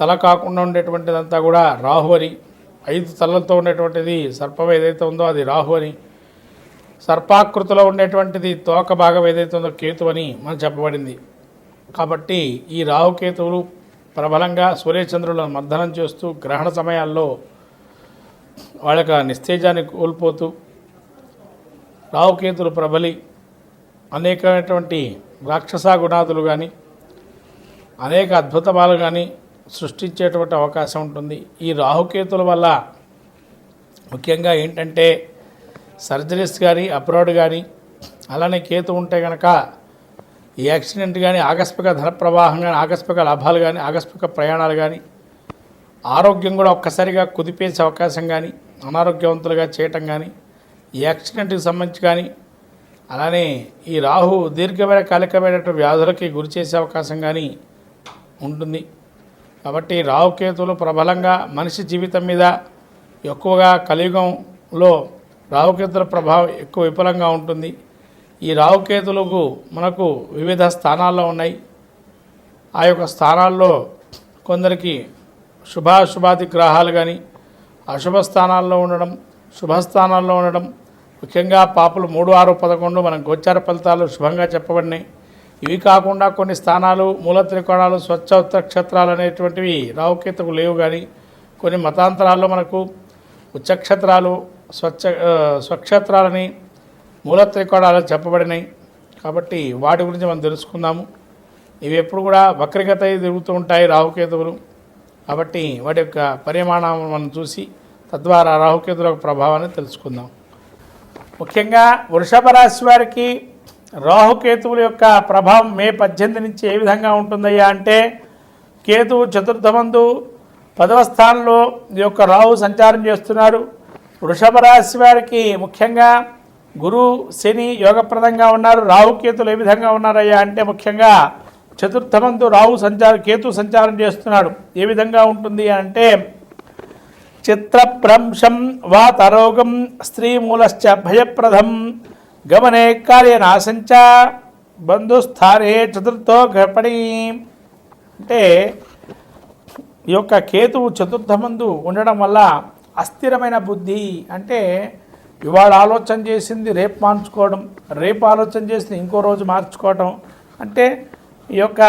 తల కాకుండా ఉండేటువంటిదంతా కూడా రాహు అని. ఐదు తలలతో ఉండేటువంటిది సర్పం ఏదైతే ఉందో అది రాహు అని. సర్పాకృతిలో ఉండేటువంటిది తోక భాగం ఏదైతే ఉందో కేతు అని మనం చెప్పబడింది. కాబట్టి ఈ రాహుకేతువులు ప్రబలంగా సూర్యచంద్రులను మర్దనం చేస్తూ గ్రహణ సమయాల్లో వాళ్ళ యొక్క నిస్తేజాన్ని కోల్పోతూ రావుకేతులు ప్రబలి అనేకమైనటువంటి రాక్షస గుణాదులు కానీ అనేక అద్భుతమాలు కానీ సృష్టించేటువంటి అవకాశం ఉంటుంది. ఈ రాహుకేతుల వల్ల ముఖ్యంగా ఏంటంటే సర్జరీస్ కానీ అబ్రాడ్ కానీ అలానే కేతు ఉంటే కనుక ఈ యాక్సిడెంట్ కానీ ఆకస్మిక ధన ప్రవాహం కానీ ఆకస్మిక లాభాలు కానీ ఆకస్మిక ప్రయాణాలు కానీ ఆరోగ్యం కూడా ఒక్కసారిగా కుదిపేసే అవకాశం కానీ అనారోగ్యవంతులుగా చేయటం కానీ ఈ యాక్సిడెంట్కి సంబంధించి కానీ అలానే ఈ రాహు దీర్ఘమైన కాలికమైనటువంటి వ్యాధులకి గురి చేసే అవకాశం కానీ ఉంటుంది. కాబట్టి రావుకేతులు ప్రబలంగా మనిషి జీవితం మీద ఎక్కువగా కలియుగంలో రావుకేతుల ప్రభావం ఎక్కువ విపులంగా ఉంటుంది. ఈ రావుకేతులకు మనకు వివిధ స్థానాల్లో ఉన్నాయి. ఆ యొక్క స్థానాల్లో కొందరికి శుభాశుభాది గ్రహాలు కానీ అశుభ స్థానాల్లో ఉండడం శుభస్థానాల్లో ఉండడం ముఖ్యంగా పాపులు మూడు ఆరు పదకొండు మనం గోచార ఫలితాలు శుభంగా చెప్పబడినాయి. ఇవి కాకుండా కొన్ని స్థానాలు మూల త్రికోణాలు స్వచ్ఛ క్షేత్రాలు అనేటువంటివి రావుకేతకు లేవు కానీ కొన్ని మతాంతరాల్లో మనకు ఉచ్చక్షేత్రాలు స్వచ్ఛ స్వక్షేత్రాలని మూల త్రికోణాలు చెప్పబడినాయి కాబట్టి వాటి గురించి మనం తెలుసుకుందాము. ఇవి ఎప్పుడు కూడా వక్రగత తిరుగుతూ ఉంటాయి రాహుకేతువులు కాబట్టి వాటి యొక్క పరిమాణం మనం చూసి తద్వారా రాహుకేతుల ప్రభావాన్ని తెలుసుకుందాం. ముఖ్యంగా వృషభ రాశి వారికి రాహుకేతువుల యొక్క ప్రభావం మే పద్దెనిమిది నుంచి ఏ విధంగా ఉంటుందయ్యా అంటే కేతువు చతుర్థమందు పదవ స్థానంలో ఈ యొక్క రాహు సంచారం చేస్తున్నారు. వృషభ రాశి వారికి ముఖ్యంగా గురు శని యోగప్రదంగా ఉన్నారు. రాహుకేతులు ఏ విధంగా ఉన్నారయ్యా అంటే ముఖ్యంగా చతుర్థమందు రాహు సంచారం కేతు సంచారం చేస్తున్నాడు. ఏ విధంగా ఉంటుంది అంటే చిత్రభ్రంశం వాతరోగం స్త్రీమూలశ్చ భయప్రదం గమనే కార్యనాశంచ బంధుస్థానే చతుర్థో గపణి అంటే ఈ యొక్క కేతువు చతుర్థమందు ఉండడం వల్ల అస్థిరమైన బుద్ధి అంటే ఇవాళ ఆలోచన చేసింది రేపు మార్చుకోవడం రేపు ఆలోచన చేసింది ఇంకో రోజు మార్చుకోవడం. అంటే ఈ యొక్క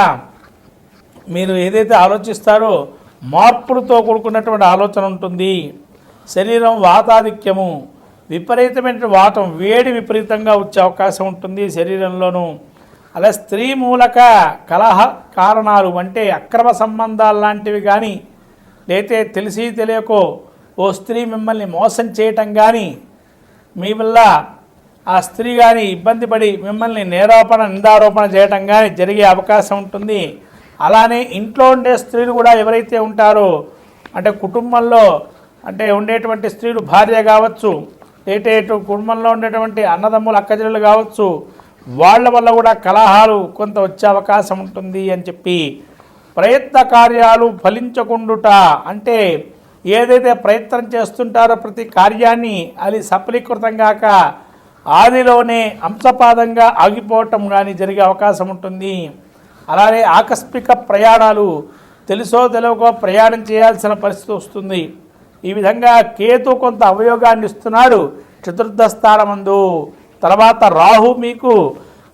మీరు ఏదైతే ఆలోచిస్తారో మార్పులతో కూడుకున్నటువంటి ఆలోచన ఉంటుంది. శరీరం వాతాధిక్యము. విపరీతమైన వాతం వేడి విపరీతంగా వచ్చే అవకాశం ఉంటుంది శరీరంలోనూ. అలా స్త్రీ మూలక కలహ కారణాలు అంటే అక్రమ సంబంధాలు లాంటివి కానీ లేతే తెలిసి తెలియకో ఓ స్త్రీ మిమ్మల్ని మోసం చేయటం కానీ మీ వల్ల ఆ స్త్రీ కానీ ఇబ్బంది పడి మిమ్మల్ని నేరోపణ నిందారోపణ చేయటం కానీ జరిగే అవకాశం ఉంటుంది. అలానే ఇంట్లో ఉండే స్త్రీలు కూడా ఎవరైతే ఉంటారో అంటే కుటుంబంలో అంటే ఉండేటువంటి స్త్రీలు భార్య కావచ్చు ఏటేటు ఇటు కుటుంబంలో ఉండేటువంటి అన్నదమ్ములు అక్కజల్లు కావచ్చు వాళ్ళ వల్ల కూడా కలహాలు కొంత వచ్చే అవకాశం ఉంటుంది అని చెప్పి ప్రయత్న కార్యాలు ఫలించకుండుట అంటే ఏదైతే ప్రయత్నం చేస్తుంటారో ప్రతి కార్యాన్ని అది సఫలీకృతం కాక ఆదిలోనే అంశపాదంగా ఆగిపోవటం కానీ జరిగే అవకాశం ఉంటుంది. అలానే ఆకస్మిక ప్రయాణాలు తెలుసో తెలియకో ప్రయాణం చేయాల్సిన పరిస్థితి వస్తుంది. ఈ విధంగా కేతు కొంత అవయోగాన్ని ఇస్తున్నాడు. చతుర్థ స్థానమందు. తర్వాత రాహు మీకు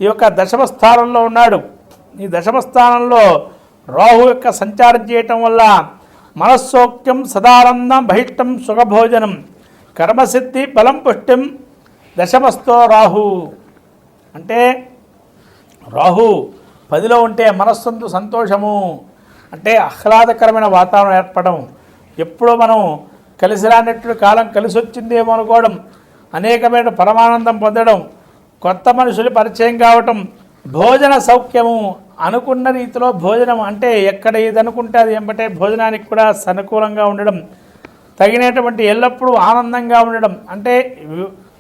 ఈ యొక్క దశమ స్థానంలో ఉన్నాడు. ఈ దశమ స్థానంలో రాహు యొక్క సంచారం చేయటం వల్ల మనస్సౌక్యం సదానందం బహిష్టం సుఖభోజనం కర్మసిద్ధి బలం పుష్టిం దశమస్తో రాహు. అంటే రాహు పదిలో ఉంటే మనస్సంతు సంతోషము. అంటే ఆహ్లాదకరమైన వాతావరణం ఏర్పడడం ఎప్పుడో మనం కలిసి రానట్టు కాలం కలిసి వచ్చిందేమో అనుకోవడం అనేకమైన పరమానందం పొందడం కొత్త మనుషులు పరిచయం కావటం భోజన సౌఖ్యము అనుకున్న రీతిలో భోజనం అంటే ఎక్కడ ఏది అనుకుంటే అది ఎంబటే భోజనానికి కూడా సనుకూలంగా ఉండడం తగినటువంటి ఎల్లప్పుడూ ఆనందంగా ఉండడం అంటే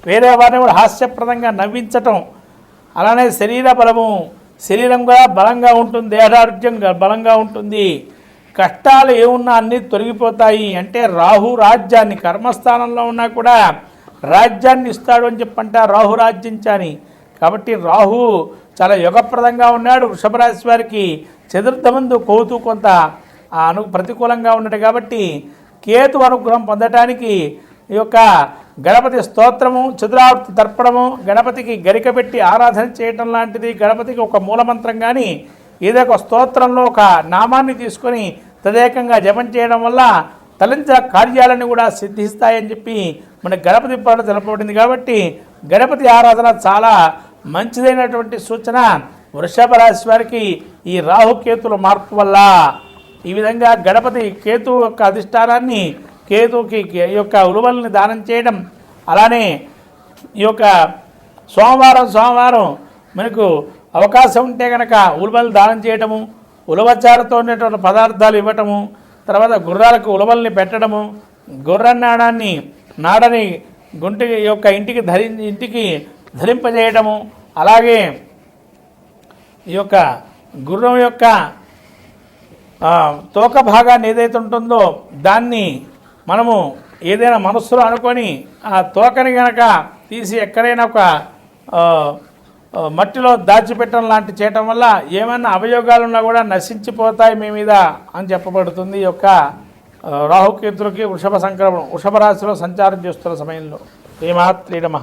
వేరే వారిని కూడా హాస్యప్రదంగా నవ్వించటం అలానే శరీర బలము శరీరం కూడా బలంగా ఉంటుంది దేహారోగ్యం బలంగా ఉంటుంది. కష్టాలు ఏమున్నా అన్నీ తొలగిపోతాయి అంటే రాహు రాజ్యాన్ని కర్మస్థానంలో ఉన్నా కూడా రాజ్యాన్ని ఇస్తాడు అని చెప్పంట రాహు రాజ్యించాని కాబట్టి రాహు చాలా యుగప్రదంగా ఉన్నాడు వృషభ రాశి వారికి. చతుర్థ మందు కోతు కొంత అను ప్రతికూలంగా ఉన్నాడు కాబట్టి కేతు అనుగ్రహం పొందటానికి ఈ యొక్క గణపతి స్తోత్రము చతురావృతి తర్పణము గణపతికి గరిక పెట్టి ఆరాధన చేయటం లాంటిది గణపతికి ఒక మూలమంత్రం కానీ ఏదో ఒక స్తోత్రంలో ఒక నామాన్ని తీసుకొని తదేకంగా జపం చేయడం వల్ల తలంచ కార్యాలను కూడా సిద్ధిస్తాయని చెప్పి మన గణపతి పాట తెలపబడింది కాబట్టి గణపతి ఆరాధన చాలా మంచిదైనటువంటి సూచన. వృషభ రాశి వారికి ఈ రాహుకేతుల మార్పు వల్ల ఈ విధంగా గణపతి కేతు యొక్క అధిష్టానాన్ని కేతుకి యొక్క ఉలువల్ని దానం చేయడం అలానే ఈ యొక్క సోమవారం సోమవారం మనకు అవకాశం ఉంటే కనుక ఉలవలు దానం చేయటము ఉలవచారతో ఉండేటువంటి పదార్థాలు ఇవ్వటము తర్వాత గుర్రాలకు ఉలవల్ని పెట్టడము గుర్రనాడాన్ని నాడని గుంటి యొక్క ఇంటికి ధరి ఇంటికి ధరింపజేయటము అలాగే ఈ యొక్క గుర్రం యొక్క తోక భాగాన్ని ఏదైతే ఉంటుందో దాన్ని మనము ఏదైనా మనస్సులో అనుకొని ఆ తోకని గనక తీసి ఎక్కడైనా ఒక మట్టిలో దాచిపెట్టడం లాంటి చేయటం వల్ల ఏమైనా అవయోగాలు ఉన్నా కూడా నశించిపోతాయి మీ మీద అని చెప్పబడుతుంది ఈ యొక్క రాహుకేతులకి వృషభ సంక్రమణం వృషభ రాశిలో సంచారం చేస్తున్న సమయంలో. ఏమాత్రీడమ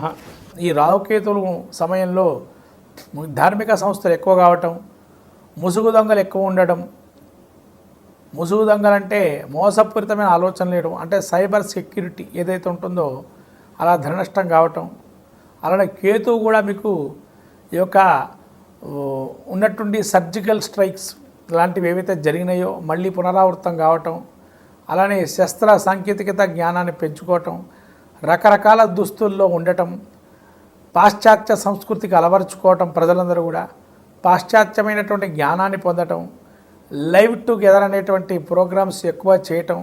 ఈ రాహుకేతులు సమయంలో ధార్మిక సంస్థలు ఎక్కువ కావటం ముసుగు దొంగలు ఎక్కువ ఉండటం ముసుగు దొంగలంటే మోసపూరితమైన ఆలోచన లేడం అంటే సైబర్ సెక్యూరిటీ ఏదైతే ఉంటుందో అలా ధన నష్టం కావటం అలానే కేతువు కూడా మీకు ఈ యొక్క ఉన్నటువంటి ఉన్నట్టుండి సర్జికల్ స్ట్రైక్స్ లాంటివి ఏవైతే జరిగినాయో మళ్ళీ పునరావృతం కావటం అలానే శస్త్ర సాంకేతికత జ్ఞానాన్ని పెంచుకోవటం రకరకాల దుస్తుల్లో ఉండటం పాశ్చాత్య సంస్కృతికి అలవరుచుకోవటం ప్రజలందరూ కూడా పాశ్చాత్యమైనటువంటి జ్ఞానాన్ని పొందటం లైవ్ టుగెదర్ అనేటువంటి ప్రోగ్రామ్స్ ఎక్కువ చేయటం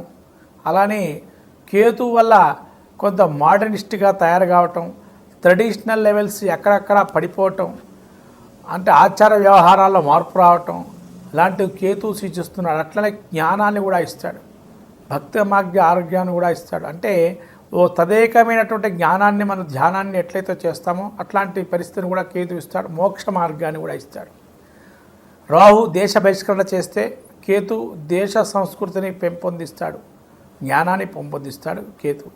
అలానే కేతు వల్ల కొంత మోడర్నిస్ట్గా తయారు కావటం ట్రెడిషనల్ లెవెల్స్ ఎక్కడెక్కడ పడిపోవటం అంటే ఆచార వ్యవహారాల్లో మార్పు రావటం ఇలాంటివి కేతు సూచిస్తున్నాడు. అట్లనే జ్ఞానాన్ని కూడా ఇస్తాడు. భక్తి మార్గ ఆరోగ్యాన్ని కూడా ఇస్తాడు. అంటే ఓ తదేకమైనటువంటి జ్ఞానాన్ని మన ధ్యానాన్ని ఎట్లయితే చేస్తామో అట్లాంటి పరిస్థితిని కూడా కేతు ఇస్తాడు. మోక్ష మార్గాన్ని కూడా ఇస్తాడు. రాహు దేశ బహిష్కరణ చేస్తే కేతు దేశ సంస్కృతిని పెంపొందిస్తాడు. జ్ఞానాన్ని పెంపొందిస్తాడు కేతు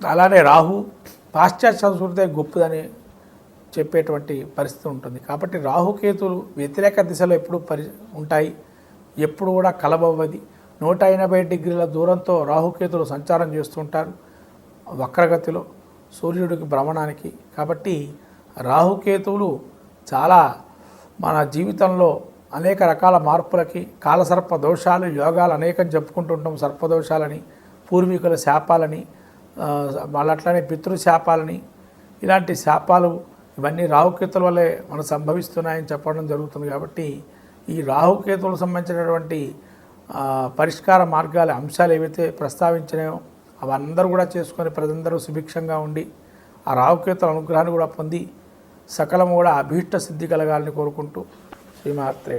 అలానే రాహు పాశ్చాత్య సంస్కృతే గొప్పదని చెప్పేటువంటి పరిస్థితి ఉంటుంది. కాబట్టి రాహుకేతులు వ్యతిరేక దిశలో ఎప్పుడు పరి ఉంటాయి. ఎప్పుడు కూడా కలబవ్వది నూట ఎనభై డిగ్రీల దూరంతో రాహుకేతులు సంచారం చేస్తుంటారు వక్రగతిలో సూర్యుడికి భ్రమణానికి. కాబట్టి రాహుకేతువులు చాలా మన జీవితంలో అనేక రకాల మార్పులకి కాలసర్ప దోషాలు యోగాలు అనేకం చెప్పుకుంటుంటాం సర్పదోషాలని పూర్వీకుల శాపాలని వాళ్ళు అట్లానే పితృశాపాలని ఇలాంటి శాపాలు ఇవన్నీ రాహుకేతుల వల్లే మనకు సంభవిస్తున్నాయని చెప్పడం జరుగుతుంది కాబట్టి ఈ రాహుకేతువులకు సంబంధించినటువంటి పరిష్కార మార్గాల అంశాలు ఏవైతే ప్రస్తావించినాయో అవందరూ కూడా చేసుకొని ప్రజలందరూ సుభిక్షంగా ఉండి ఆ రాహుకేతుల అనుగ్రహాన్ని కూడా పొంది సకలం కూడా అభీష్ట సిద్ధి కలగాలని కోరుకుంటూ శ్రీమాత్రే